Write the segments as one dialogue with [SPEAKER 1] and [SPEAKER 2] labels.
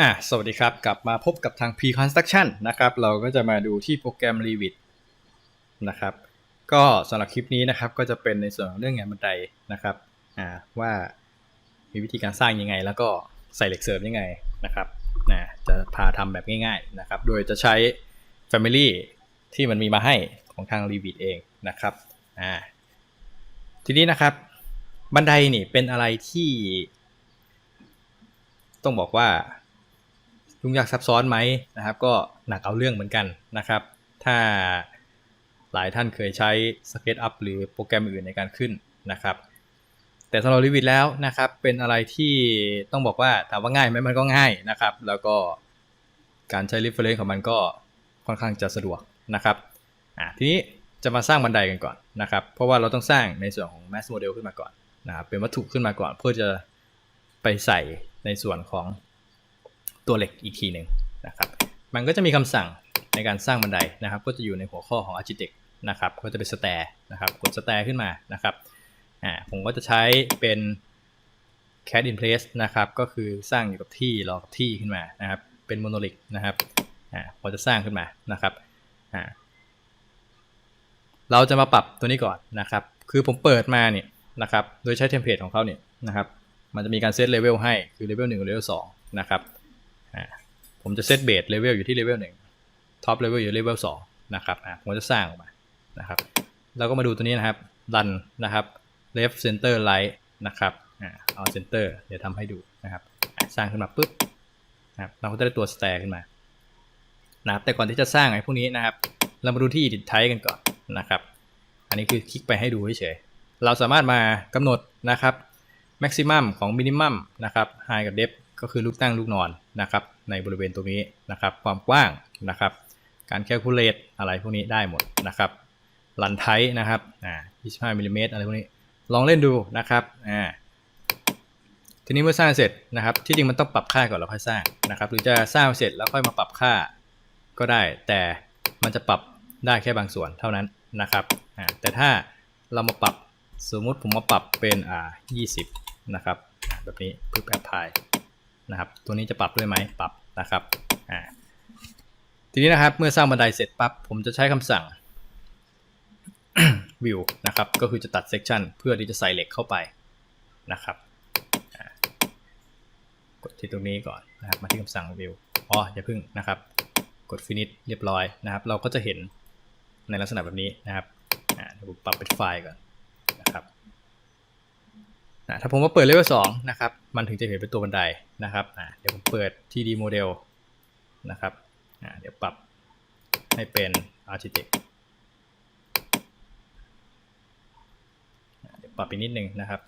[SPEAKER 1] อะสวัสดีครับ กลับมาพบกับทาง P-Construction นะครับ เราก็จะมาดูที่โปรแกรม Revit นะครับ ก็สำหรับคลิปนี้นะครับ ก็จะเป็นในส่วนของเรื่องงานบันไดนะครับ อ่า ว่ามีวิธีการสร้างยังไง แล้วก็ใส่เหล็กเสริมยังไงนะครับนะจะพาทำแบบง่าย ๆนะครับ โดยจะใช้ Family ที่มันมีมาให้ของทาง Revit เองนะครับ อ่า ทีนี้นะครับ บันไดนี่เป็นอะไรที่ ต้องบอกว่า ยุ่งยากซับซ้อนไหมนะครับ ก็หนักเอาเรื่องเหมือนกันนะครับ ถ้าหลายท่านเคยใช้ SketchUp หรือโปรแกรมอื่นในการขึ้นนะครับ แต่สำหรับ Revit แล้วนะครับ เป็นอะไรที่ต้องบอกว่าถามว่าง่ายไหมมันก็ง่ายนะครับ แล้วก็การใช้ reference ของมันก็ค่อนข้างจะสะดวกนะครับอะทีนี้จะมาสร้างบันไดกันก่อนนะครับ เพราะว่าเราต้องสร้างในส่วนของ mass model ขึ้นมาก่อนนะครับเป็นวัตถุขึ้นมาก่อนเพื่อจะไปใส่ในส่วนของ ตัวเหล็กอีกทีหนึ่งนะครับ มันก็จะมีคำสั่งในการสร้างบันไดนะครับ ก็จะอยู่ในหัวข้อของ Architect นะครับ ก็จะเป็น stair นะครับ กด stair ขึ้นมานะครับอ่าผมก็จะใช้เป็น cat in place นะครับ ก็คือสร้างอยู่กับที่รอกับที่ขึ้นมานะครับ เป็น monolith นะครับอ่าพอจะสร้างขึ้นมานะครับอ่าเราจะมาปรับตัวนี้ก่อนนะครับ คือผมเปิดมาเนี่ยนะครับ โดยใช้เทมเพลตของเขาเนี่ยนะครับ มันจะมีการเซตเลเวลให้ คือเลเวลหนึ่งกับเลเวลสองนะครับ ผมจะเซตเบสเลเวลอยู่ที่เลเวลหนึ่งท็อปเลเวลอยู่เลเวลสองนะครับอ่าผมจะสร้างออกมานะครับเราก็มาดูตัวนี้นะครับดันนะครับ left center right นะครับอ่าเอา center เดี๋ยวทำให้ดูนะครับสร้างขึ้นมาปุ๊บนะครับเราก็จะได้ตัว stair ขึ้นมานะครับแต่ก่อนที่จะสร้างไอ้พวกนี้นะครับ เรามาดูที่ edit type กันก่อนนะครับ อันนี้คือคลิกไปให้ดูเฉยๆเราสามารถมากำหนดนะครับ maximum ของ minimum นะครับ high กับ depth ก็คือลูกตั้งลูกนอนนะครับในบริเวณตรงนี้นะครับความกว้างนะครับการ calculate อะไรพวกนี้ได้หมดนะครับ run type นะครับอ่า25มิลลิเมตรอะไรพวกนี้ลองเล่นดูนะครับอ่าทีนี้เมื่อสร้างเสร็จนะครับ ที่จริงมันต้องปรับค่าก่อนแล้วค่อยสร้างนะครับ หรือจะสร้างเสร็จแล้วค่อยมาปรับค่าก็ได้ แต่มันจะปรับได้แค่บางส่วนเท่านั้นนะครับอ่าแต่ถ้าเรามาปรับสมมุติผมมาปรับเป็นอ่า20 นะครับแบบนี้ปึ๊บแอปพลาย นะครับ ตัวนี้จะปรับด้วยไหมปรับนะครับอ่าทีนี้นะครับเมื่อสร้างบันไดเสร็จปั๊บผมจะใช้คำสั่ง view นะครับ ก็คือจะตัด section เพื่อที่จะใส่เหล็กเข้าไปนะครับกดที่ตรงนี้ก่อนนะครับ มาที่คำสั่ง view อ๋ออย่าพึ่งนะครับ กด finish เรียบร้อยนะครับ เราก็จะเห็นในลักษณะแบบนี้นะครับอ่าเดี๋ยวผมปรับเป็นไฟล์ก่อนนะครับ อ่าถ้าผมมาเปิด level 2นะครับ มันถึงจะเห็นเป็นตัวบันไดนะครับเดี๋ยวผมเปิด 2D model นะครับเดี๋ยวปรับให้เป็น architect เดี๋ยวปรับไปนิดนึงนะครับ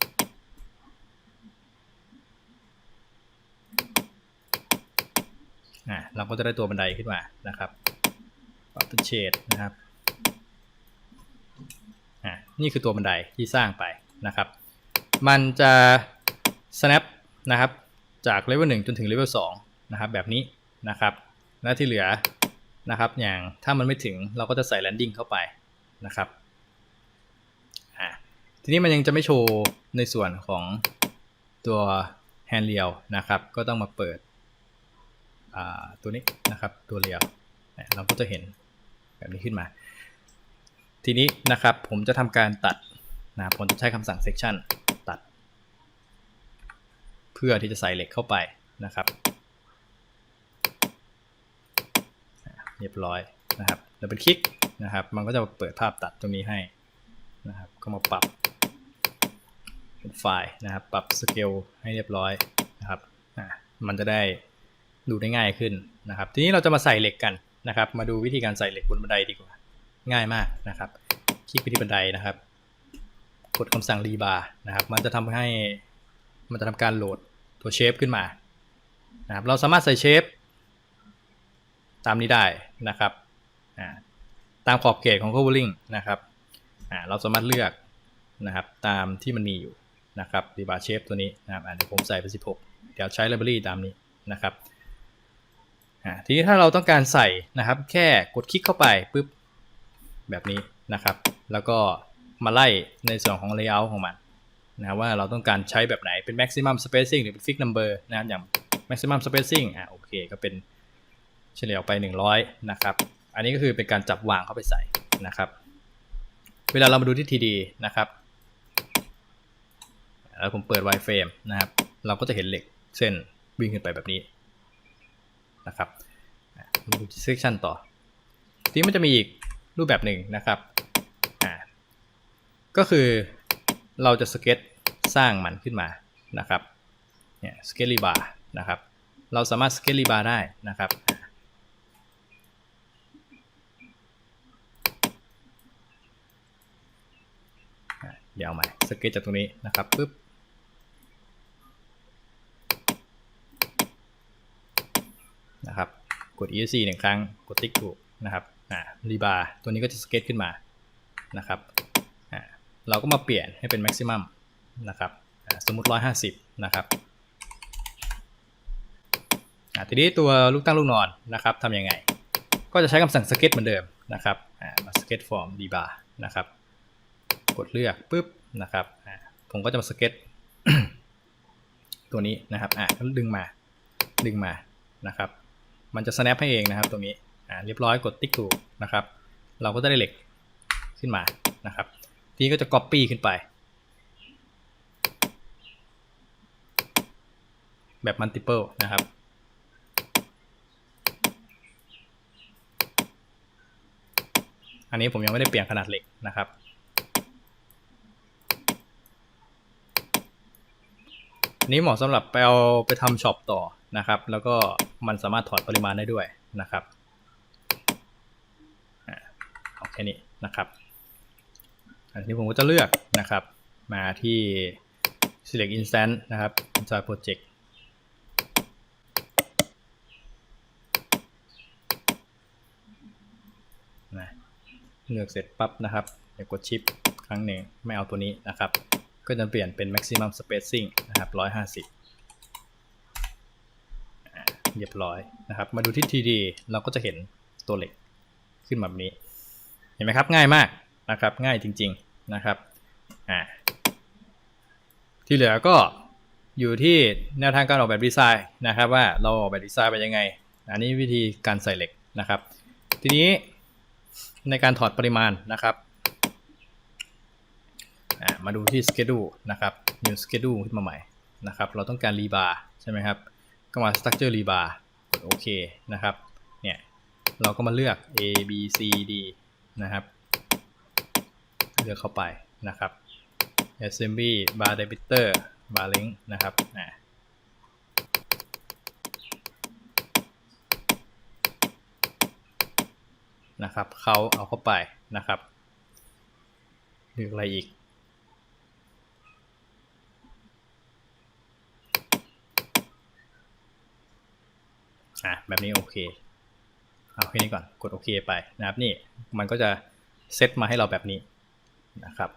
[SPEAKER 1] เราก็จะได้ตัวบันไดขึ้นมานะครับปรับเป็นเฉดนะครับนี่คือตัวบันไดที่สร้างไปนะครับ มันจะ snap นะครับ จากเลเวล1จนถึงเลเวล2นะครับ แบบนี้นะครับ และที่เหลือนะครับ อย่างถ้ามันไม่ถึงเราก็จะใส่ landing เข้าไปนะครับ ทีนี้มันยังจะไม่โชว์ในส่วนของตัว hand rail นะครับ ก็ต้องมาเปิดตัวนี้นะครับ ตัวเรียวเนี่ยเราก็จะเห็นแบบนี้ขึ้นมา ทีนี้นะครับผมจะทำการตัดนะผมจะใช้คำสั่ง section เพื่อที่จะใส่เหล็กเข้าไปนะครับเรียบร้อยนะครับแล้วเป็นคลิกนะครับ มันก็จะเปิดภาพตัดตรงนี้ให้นะครับ ก็มาปรับเป็นไฟล์นะครับ ปรับสเกลให้เรียบร้อยนะครับมันจะได้ดูได้ง่ายขึ้นนะครับ ทีนี้เราจะมาใส่เหล็กกันนะครับ มาดูวิธีการใส่เหล็กบนบันไดดีกว่า ง่ายมากนะครับ คลิกไปที่บันไดนะครับ กดคำสั่งรีบาร์นะครับ มันจะทำให้ มันจะทำการโหลด ตัวเชฟขึ้นมานะครับเราสามารถใส่เชฟตามนี้ได้นะครับตามขอบเขตของ covering นะครับเราสามารถเลือกนะครับตามที่มันมีอยู่นะครับรีบาร์เชฟตัวนี้นะครับเดี๋ยวผมใส่ไป 16 เดี๋ยวใช้ library ตามนี้นะครับทีนี้ถ้าเราต้องการใส่นะครับ แค่กดคลิกเข้าไปปุ๊บแบบนี้นะครับ แล้วก็มาไล่ในส่วนของ layout ของมัน นะว่าเราต้องการใช้แบบไหนเป็น maximum spacing หรือเป็น fixed number นะครับอย่าง maximum spacing อะโอเคก็เป็นเฉลี่ยออกไป 100 นะครับ อันนี้ก็คือเป็นการจับวางเข้าไปใส่นะครับ เวลาเรามาดูที่ TD นะครับ แล้วผมเปิด wireframe นะครับ เราก็จะเห็นเหล็กเส้นวิ่งขึ้นไปแบบนี้นะครับมาดู section ต่อ ทีนี้มันจะมีอีกรูปแบบหนึ่งนะครับ อ่า ก็คือ เราจะสเก็ตสร้างมันขึ้นมานะครับเนี่ยสเก็ตรีบาร์นะครับ เราสามารถสเก็ตรีบาร์ได้นะครับเดี๋ยวเอาใหม่สเก็ตจากตรงนี้นะครับปุ๊บนะครับกด ESC หนึ่งครั้งกดติ๊กถูกนะครับอ่ารีบาร์ตัวนี้ก็จะสเก็ตขึ้นมานะครับ เราก็มาเปลี่ยนให้เป็น maximum นะครับอ่าสมมุติ 150 นะครับทีนี้ตัวลูกตั้งลูกนอนนะครับทำยังไง ก็จะใช้คำสั่งสเก็ตเหมือนเดิมนะครับมาสเก็ตฟอร์มรีบาร์นะครับ กดเลือกปุ๊บนะครับผมก็จะมาสเก็ตตัวนี้นะครับอ่าดึงมาดึงมานะครับ มันจะ snap ให้เองนะครับตรงนี้อ่าเรียบร้อยกดติ๊กถูกนะครับ เราก็จะได้เหล็กขึ้นมานะครับ ทีนี้ก็จะ copy ขึ้นไป แบบ multiple นะครับ อันนี้ผมยังไม่ได้เปลี่ยนขนาดเหล็กนะครับนนี้เหมาะสำหรับไปเอาไปทำช็อปต่อนะครับ แล้วก็มันสามารถถอดปริมาณได้ด้วยนะครับอ่าเอาแค่นี้นะครับ อันนี้ผมก็จะเลือกนะครับ มาที่ select instant นะครับ enjoy project นะเลือกเสร็จปั๊บนะครับเดี๋ยวกดชิปครั้งหนึ่งไม่เอาตัวนี้นะครับ ก็จะเปลี่ยนเป็น maximum spacing นะครับ 150เรียบร้อยนะครับ มาดูที่ TD เราก็จะเห็นตัวเหล็กขึ้นแบบนี้ เห็นไหมครับง่ายมากนะครับ ง่ายจริง ๆ นะครับอ่าที่เหลือก็อยู่ที่แนวทางการออกแบบดีไซน์นะครับ ว่าเราออกแบบดีไซน์ไปยังไง อันนี้วิธีการใส่เหล็กนะครับ ทีนี้ในการถอดปริมาณนะครับมาดูที่ schedule นะครับ new schedule ขึ้นมาใหม่นะครับ เราต้องการ rebar ใช่ไหมครับ ก็มา structure rebar กดโอเคนะครับ เนี่ย เราก็มาเลือก A B C D นะครับ เลือกเข้าไปนะครับ assembly bar diameter bar length นะครับนะนะครับเขาเอาเข้าไปนะครับเลือกอะไรอีกอะแบบนี้โอเคเอาแค่นี้ก่อนกดโอเคไปนะครับนี่มันก็จะเซตมาให้เราแบบนี้ นะครับ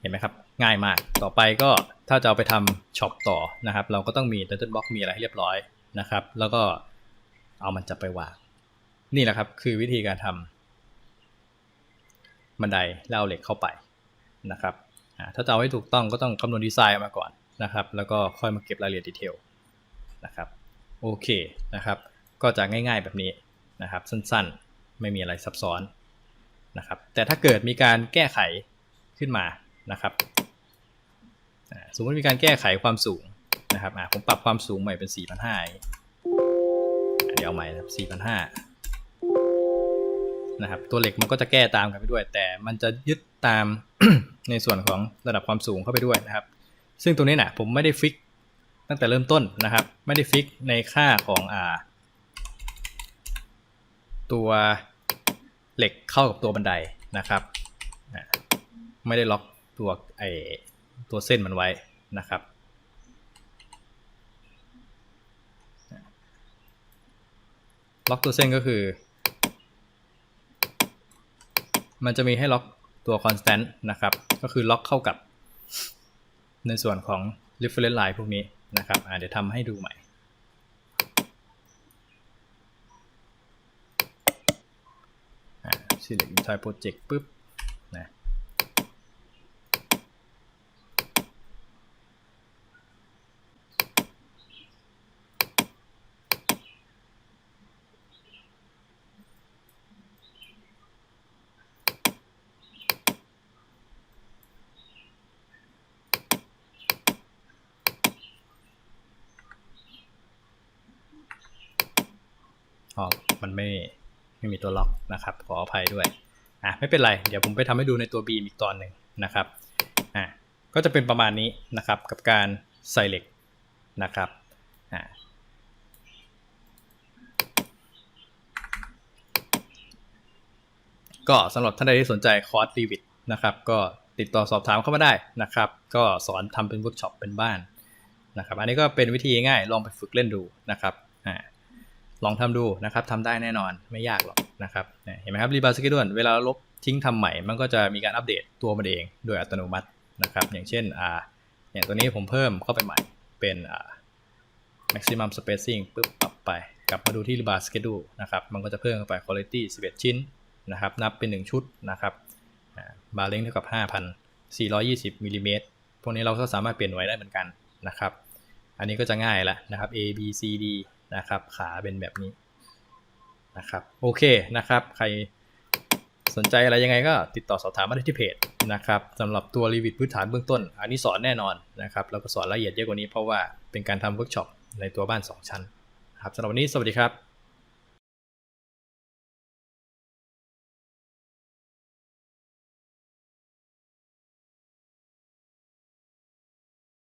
[SPEAKER 1] เห็นไหมครับ ง่ายมากต่อไปก็ถ้าจะเอาไปทำช็อปต่อนะครับ เราก็ต้องมี d ั t เ l ็ Box มีอะไรให้เรียบร้อยนะครับ แล้วก็เอามันจะไปวาง นี่แหละครับคือวิธีการทำบันไดแล้วเอาเหล็กเข้าไปนะครับถ้าจะเอาให้ถูกต้องก็ต้องคำนวณดีไซน์ออกมาก่อนนะครับ แล้วก็ค่อยมาเก็บรายละเอียดดีเทลนะครับโอเคนะครับ ก็จะง่ายๆแบบนี้นะครับ สั้นๆ ไม่มีอะไรซับซ้อน นะครับ แต่ถ้าเกิดมีการแก้ไขขึ้นมานะครับสมมติมีการแก้ไขความสูงนะครับผมปรับความสูงใหม่เป็น 4,500 เดี๋ยวเอาใหม่นะครับ4,500 นะครับ ตัวเหล็กมันก็จะแก้ตามกันไปด้วย แต่มันจะยึดตามในส่วนของระดับความสูงเข้าไปด้วยนะครับ ซึ่งตัวนี้นะผมไม่ได้ฟิกตั้งแต่เริ่มต้นนะครับ ไม่ได้ฟิกในค่าของอ่าตัว เหล็กเข้ากับตัวบันไดนะครับ ไม่ได้ล็อกตัวไอตัวเส้นมันไว้นะครับ ล็อกตัวเส้นก็คือ มันจะมีให้ล็อกตัว constant นะครับ ก็คือล็อกเข้ากับในส่วนของ reference line พวกนี้นะครับเดี๋ยวทำให้ดูใหม่ select entire project ปุ๊บนะอ๋อมันไม่ ไม่มีตัวล็อกนะครับ ขออภัยด้วยอะไม่เป็นไร เดี๋ยวผมไปทำให้ดูในตัว beam อีกตอนหนึ่งนะครับอะก็จะเป็นประมาณนี้นะครับกับการใส่เหล็กนะครับอะก็สำหรับท่านใดที่สนใจคอร์ส Revit นะครับ ก็ติดต่อสอบถามเข้ามาได้นะครับ ก็สอนทำเป็นเวิร์กช็อปเป็นบ้านนะครับ อันนี้ก็เป็นวิธีง่ายลองไปฝึกเล่นดูนะครับ ลองทำดูนะครับทำได้แน่นอนไม่ยากหรอกนะครับเห็นไหมครับรีบาร์สเกดวนเวลาลบทิ้งทำใหม่ มันก็จะมีการอัปเดตตัวมันเองโดยอัตโนมัตินะครับ อย่างเช่นอ่าอย่างตัวนี้ผมเพิ่มเข้าไปใหม่เป็นอ่า maximum spacing ปุ๊บปรับไป กลับมาดูที่รีบาร์สเกดูนะครับ มันก็จะเพิ่มเข้าไป quality 11 ชิ้นนะครับ นับเป็น 1 ชุดนะครับบาร์เลงเท่ากับ 5,420มิลลิเมตรพวกนี้เราก็สามารถเปลี่ยนไว้ได้เหมือนกันนะครับ อันนี้ก็จะง่ายล้วนะครับ A B C D นะครับ ขาเป็นแบบนี้นะครับโอเคนะครับ ใครสนใจอะไรยังไงก็ติดต่อสอบถามมาได้ที่เพจนะครับสำหรับตัวรีวิวพื้นฐานเบื้องต้น อันนี้สอนแน่นอนนะครับแล้วก็สอนละเอียดเยอะกว่านี้เพราะว่าเป็นการทำเวิร์กช็อปในตัวบ้าน 2 ชั้นครับสำหรับวันนี้สวัสดีครับ